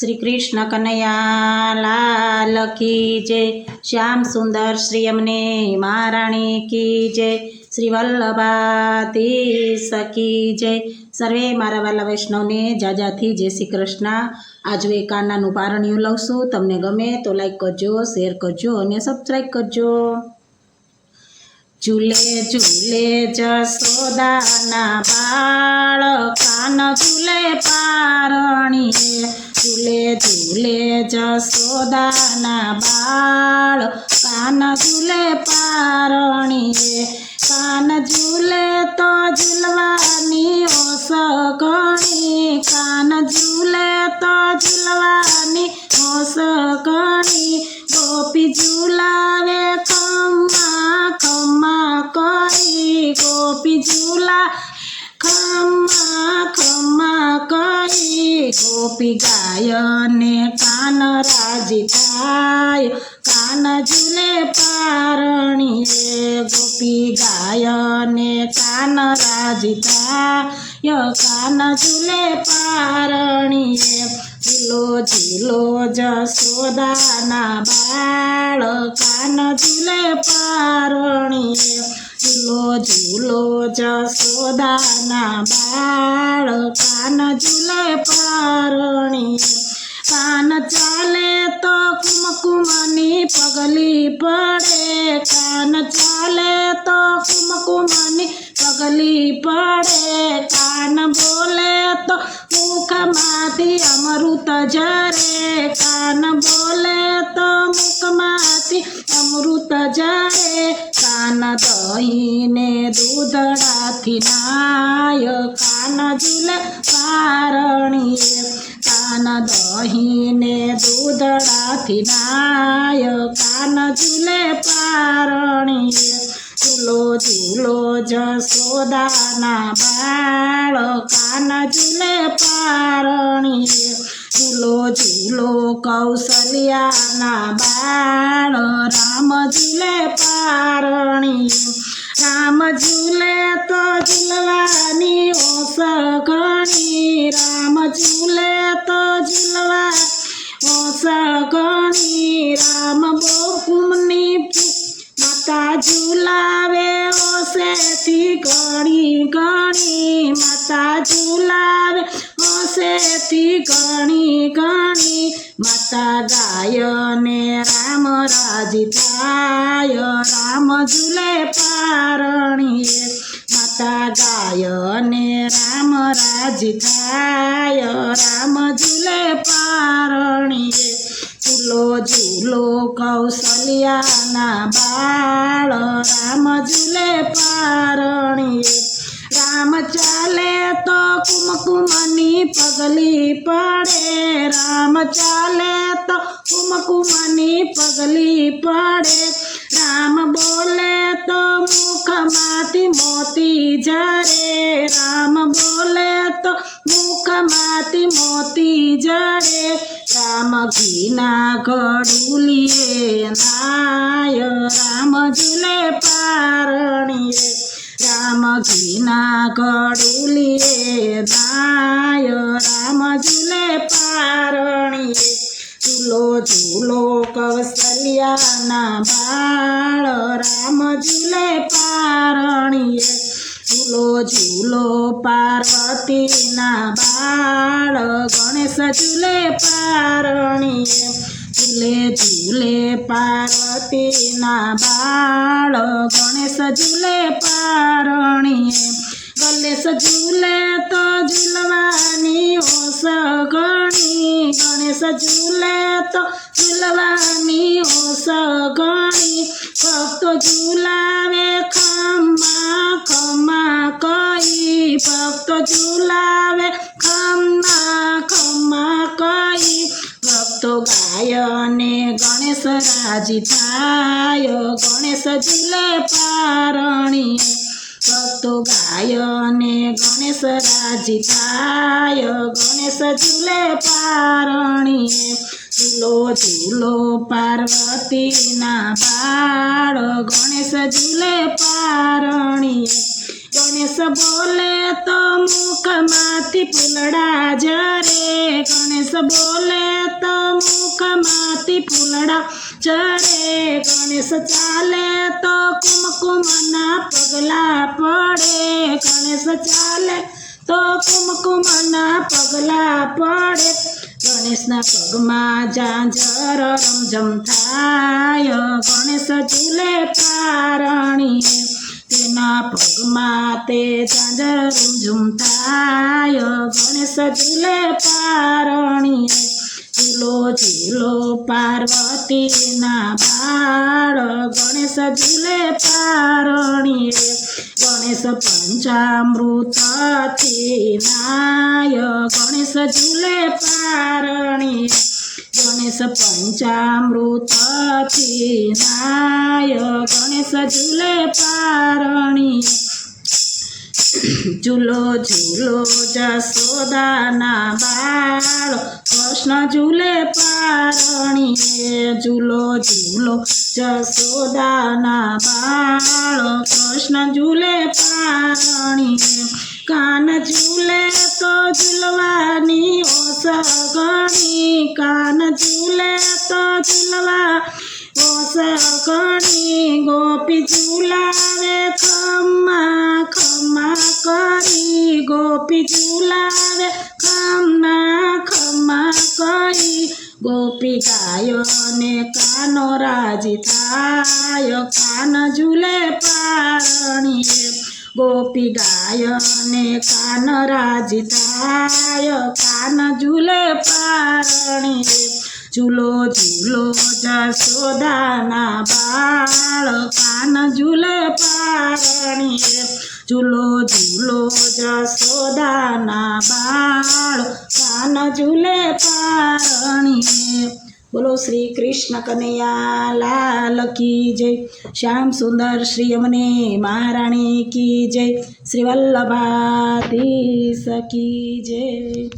શ્રી કૃષ્ણ કનૈયા લાલ કી જય. શ્યામ સુંદર શ્રી અમને મહારાણી કી જય. શ્રી વલ્લભાતી સકી જય. સર્વે મારા વાલા વૈષ્ણવને જાજાથી જય શ્રી કૃષ્ણ. આજુ એક કાનાનું પારણિયું લઉં તમને ગમે તો લાઈક કરજો શેર કરજો અને સબસ્ક્રાઈબ કરજો. ઝૂલે ઝૂલે જસોદાના બાળ કાન ઝૂલે પારણીએ ઝૂલે ઝૂલે જસોદાના બાળ. કાન ઝૂલે પારણીએ કાન ઝૂલે તો ઝૂલવાની ઓસ ગણી કાન ઝૂલે તો ઝૂલવાની ઓસ ગણી ગોપી ઝૂલાવે ખમ્મા ખમ્મા કરી. ગોપી ઝૂલા ખમ્મા ખમા કરી ગોપી ગાયને કાન રાજી થાય. કાન ઝૂલે પારણીએ ગોપી ગાયને કાન રાજી થાય. કાન ઝૂલે પારણીએ ઝીલો ઝીલો જસોદાના બાળ. કાન ઝૂલે પારણીએ ઝૂલો ઝૂલો જસોદાના બાળ કાન ઝૂલે પારણી. કાન ચાલે તો કુમકુમની પગલી પડે. કાન ચાલે તો કુમકુમની પગલી પડે. કાન બોલે તો મુખમાંથી અમૃત જરે. કાન બોલે તો મુખમાંથી દહીંને દૂધડાથી નાય કાન જુલ પારણીએ કાન દહીંને દૂધડાથી નાય કાન ઝૂલે પારણીએ ઝૂલો ઝૂલો જસોદાના બાળ કાન ઝૂલે પારણીએ ઝૂલો ઝૂલો કૌશલ્યાના બાળ, રામ ઝૂલે પારણીએ રામ ઝૂલે તો ઝૂલવાની ઓસ ઘણી. રામ ઝૂલે તો ઝૂલવા ઓસ ઘણી. રામ બોકુમની માતા ઝૂલાવે ઓસેથી ઘણી ઘણી. માતા ઝૂલાવે ઓસેથી ઘણી ઘણી માતા ગાયને રામ રાજી થાય રામ ઝૂલે પારણીએ માતા ગાયને રામ રાજી થાય રામ ઝૂલે પારણીએ ઝૂલો ઝૂલો કૌશલ્યાના બાળ રામ ઝૂલે પારણીએ રામ ચાલે તો કુમકુમની પગલી પડે, રામ ચાલે તો કુમકુમની પગલી પડે. રામ બોલે તો મુખમાંથી મોતી જરે રામ બોલે તો મુખમાંથી મોતી જરે રામ ઘીના ઘડુલીએ, નાય રામ ઝૂલે પારણીએ. राम घिना गडुलिए दायो रामजीले पारणी। झुलो झुलो कौशल्या बाळ रामजीले पारणी। झुलो झुलो पार्वती ना बाळ गणेश झुले पारणी। ઝૂલે ઝૂલે પાર્વતીના બાળ, ગણેશ ઝૂલે પારણીએ. ગણેશ ઝૂલે તો ઝૂલવાની ઓસ ગણી. ગણેશ ઝૂલે તો ઝૂલવાની ઓસ ગણી. ભક્તો ઝૂલાવે ખમા ખમા કઈ ભક્તો ઝૂલાવે ખમા ખમા કઈ ભક્તો ગાયને ગણેશ રાજી થાય. ગણેશ પારણી. પારણીએ ગાય ગાયને ગણેશ રાજી થાય. ગણેશ ઝૂલે પારણીએ ઝૂલો ઝૂલો પાર્વતીના બાળ. ગણેશ ઝૂલે પારણીએ ગણેશ બોલે તો મુખમાંથી ફૂલડા જરે. ગણેશ બોલે તો મુખમાંથી ફૂલડા ચડે. ગણેશ ચાલે તો કુમકુમના પગલા પડે. ગણેશ ચાલે તો કુમકુમના પગલા પડે. ગણેશના પગમાં જાંજર રમઝમ થાય. ગણેશ ઝૂલે પારણી તેના પગમાં તે ઝાંઝર રમઝમ થાય. ગણેશ ઝૂલે પારણીએ ઝૂલો ઝૂલો પાર્વતીના બાળ, ગણેશ ઝીલે પારણી રે. ગણેશ પંચામૃતથી નાય, ગણેશ ઝીલે પારણી ગણેશ પંચામૃતથી નાય, ગણેશ ઝીલે પારણીએ ઝૂલો ઝૂલો જસોદાના બાળ કૃષ્ણ ઝૂલે પારણીએ, ઝૂલો ઝૂલો જસોદાના બાળ કૃષ્ણ ઝૂલે પારણીએ, કાન ઝૂલે તો ઝૂલવાની ઓસગણી. કાન ઝૂલે તો ઝૂલવા ઓસગણી. ગોપી ઝૂલાવે ખમ્મા. ખમ્મા કરી ગોપી ચુલાવે ખમા ખમા કરી. ગોપી ગાયોને કાનો રાજી થાય, કાન ઝૂલે પારણીએ. ગોપી ગાયને કાન રાજી થાય, કાન ઝૂલે પારણીએ. ઝૂલો ઝૂલો જસોદાના બાળ, કાન ઝૂલે પારણીએ. ઝૂલો ઝૂલો જસોદાના બાળ, કાન ઝૂલે પારણીએ. બોલો શ્રી કૃષ્ણ કનૈયા લાલ કી જય. શ્યામ સુંદર શ્રી અમને મહારાણી કી જય. શ્રી વલ્લભાધીશ સકી જય.